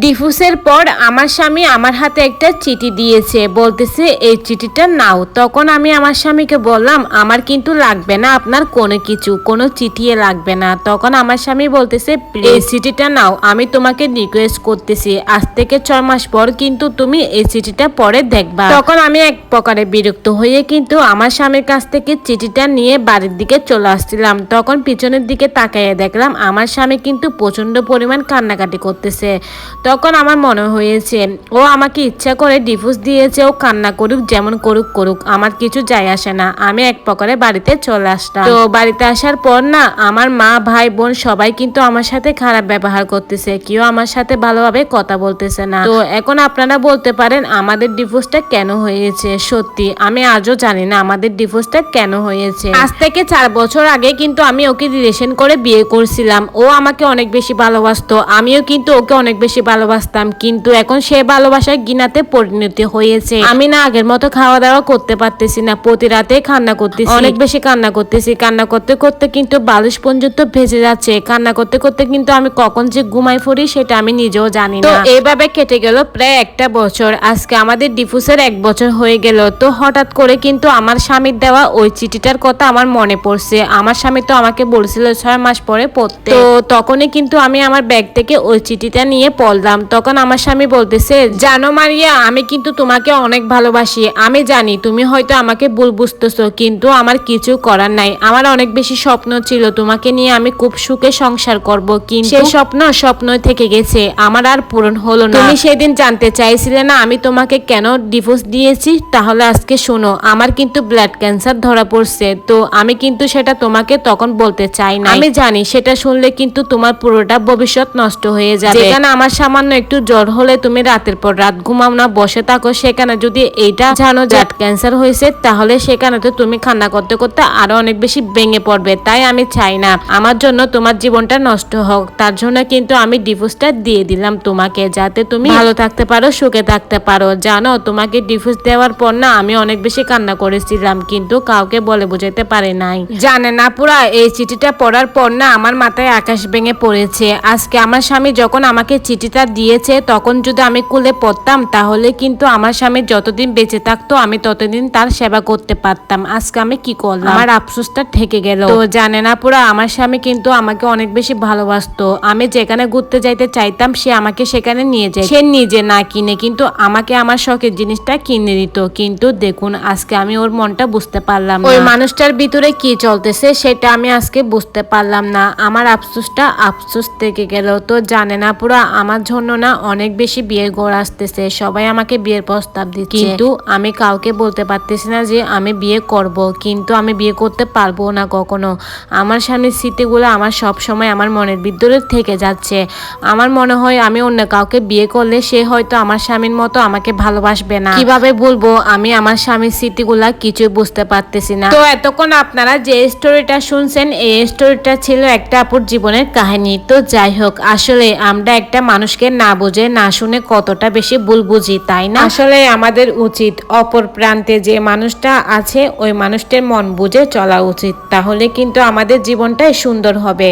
ডিফুসের পর আমার স্বামী আমার হাতে একটা চিঠি দিয়েছে বলতেছে এই চিঠিটা নাও। তখন আমি আমার স্বামীকে বললাম আমার কিন্তু লাগবে না আপনার কোনো কিছু কোনো চিঠি লাগবে না। তখন আমার স্বামী বলতেছে এই চিঠিটা নাও আমি তোমাকে রিকোয়েস্ট করতেছি। আজ থেকে ছয় মাস পর কিন্তু তুমি এই চিঠিটা পরে দেখবা। তখন আমি এক প্রকারে বিরক্ত হয়ে কিন্তু আমার স্বামীর কাছ থেকে চিঠিটা নিয়ে বাড়ির দিকে চলে আসছিলাম। তখন পিছনের দিকে তাকাইয়ে দেখলাম আমার স্বামী কিন্তু প্রচণ্ড পরিমাণ কান্নাকাটি করতেছে। তখন আমার মনে হয়েছে, ও আমাকে ইচ্ছা করে ডিভোর্স দিয়েছে, ও কান্না করুক, যেমন করুক করুক, আমার কিছু যায় আসে না, আমি এক প্রকারে বাড়িতে চলে আসলাম তো বাড়িতে আসার পর না, আমার মা, ভাই, বোন সবাই কিন্তু আমার সাথে খারাপ ব্যবহার করতেছে, কেউ আমার সাথে ভালোভাবে কথা বলতেছে না। তো এখন আপনারা বলতে পারেন, আমাদের ডিভোর্সটা কেন হয়েছে? সত্যি, আমি আজও জানি না আমাদের ডিভোর্সটা কেন হয়েছে। আজ থেকে চার বছর আগে কিন্তু আমি ওকে রিলেশন করে বিয়ে করছিলাম, ও আমাকে অনেক বেশি ভালোবাসতো, আমিও কিন্তু ওকে অনেক বেশি ভালোবাসতাম কিন্তু এখন সে ভালোবাসায় গিনাতে পরিণতি হয়েছে। আমি না আগের মতো খাওয়া দাওয়া করতে পারতেছি না প্রতি রাতে কান্না করতেছি। অনেক বেশি কান্না করতেছি কান্না করতে করতে কিন্তু বালিশ পর্যন্ত ভেজে যাচ্ছে। কান্না করতে করতে কিন্তু আমি কখন যে ঘুমাই পড়ি সেটা আমি নিজেও জানি না। তো এইভাবে কেটে গেল প্রায় একটা বছর। আজকে আমাদের ডিফুসের এক বছর হয়ে গেল। তো হঠাৎ করে কিন্তু আমার স্বামীর দেওয়া ওই চিঠিটার কথা আমার মনে পড়ছে। আমার স্বামী তো আমাকে বলছিল ছয় মাস পরে পড়তে। তো তখনই কিন্তু আমি আমার ব্যাগ থেকে ওই চিঠিটা নিয়ে পড়লাম তখন আমার স্বামী বলতেছে জানো মারিয়া আমি কিন্তু তোমাকে অনেক ভালোবাসি। আমি জানি তুমি হয়তো আমাকে ভুল বুঝতেছো কিন্তু আমার কিছু করার নাই। আমার অনেক বেশি স্বপ্ন ছিল তোমাকে নিয়ে আমি খুব সুখে সংসার করব কিন্তু সেই স্বপ্ন স্বপ্নই থেকে গেছে আমার আর পূরণ হলো না। তুমি সেদিন জানতে চাইছিলে না আমি তোমাকে কেন ডিভোর্স দিয়েছি? তাহলে আজকে শোনো আমার কিন্তু ব্লাড ক্যান্সার ধরা পড়ছে তো আমি কিন্তু সেটা তোমাকে তখন বলতে চাই না আমি জানি সেটা শুনলে কিন্তু তোমার পুরোটা ভবিষ্যৎ নষ্ট হয়ে যাবে। যেখানে আমার সামান্য একটু জ্বর হলে তুমি রাতের পর রাত ঘুমাও না বসে থাকো। সেখানে যদি এইটা জানো ব্লাড ক্যান্সার হয়েছে তাহলে সেখানে তো তুমি কান্না করতে করতে আরও অনেক বেশি ভেঙে পড়বে। তাই আমি চাই না। আমার জন্য তোমার জীবনটা নষ্ট হোক। তার জন্য কিন্তু আমি ডিভোর্সটা দিয়ে দিলাম তোমাকে যাতে তুমি ভালো থাকতে পারো সুখে থাকতে পারো। জানো তোমাকে ডিভোর্স দেওয়ার পর না আমি অনেক বেশি কান্না করেছিলাম কিন্তু কাউকে বলে বোঝাতে পারে নাই। জানে না পুরা এই চিঠিটা পড়ার পর না আমার মাথায় আকাশ ভেঙে পড়েছে। আজকে আমার স্বামী যখন আমাকে চিঠিটা দিয়েছে তখন যদি আমি কুলে পড়তাম তাহলে কিন্তু আমার স্বামী যতদিন বেঁচে থাকতো আমি ততদিন তার সেবা করতে পারতাম। আজকে আমি কি করলাম? আমার আফসোসটা ঠেকে গেল। তো জানে না পুরা আমার স্বামী কিন্তু আমাকে অনেক বেশি ভালোবাসতো। আমি যেখানে ঘুরতে যাইতে চাইতাম সে আমাকে সেখানে নিয়ে যায়। সে নিজে না কিনে কিন্তু আমাকে আমার শখের জিনিসটা কিনে দিত। কিন্তু দেখুন আজকে আমি ওর মনটা বুঝতে পারলাম না। ওই মানুষটার ভিতরে কি চলতেছে সেটা আমি আজকে বুঝতে পারলাম না। আমার আফসোসটা আফসোস থেকে গেল। তো জানে না পুরো আমার জন্য না অনেক বেশি বিয়ের গোড় আসতেছে। সবাই আমাকে বিয়ের প্রস্তাব দিচ্ছে। কিন্তু আমি কাউকে বলতে পারতেছি না যে আমি বিয়ে করব। কিন্তু আমি বিয়ে করতে পারব না কখনো। আমার স্বামীর স্মৃতিগুলো আমার সব সময় আমার মনের ভিতরে থেকে যাচ্ছে। আমার মনে হয় আমি অন্য কাউকে বিয়ে করলে সে হয়তো আমার স্বামীর মতো আমাকে ভালোবাসবে না। কীভাবে বলব? আমি আমার স্বামীর স্মৃতিগুলা কিছুই বুঝতে পারতেছি না। তো এতক্ষণ আপনারা যে স্টোরিটা শুনছেন, এই স্টোরিটা ছিল একটা আপুর জীবনের কাহিনী। তো যাই হোক, আসলে আমরা একটা মানুষকে না বুঝে, না শুনে কতটা বেশি ভুল বুঝি তাই না? আসলে আমাদের উচিত অপর প্রান্তে যে মানুষটা আছে, ওই মানুষটার মন বুঝে চলা উচিত। তাহলে কিন্তু আমাদের জীবনটাই সুন্দর হবে।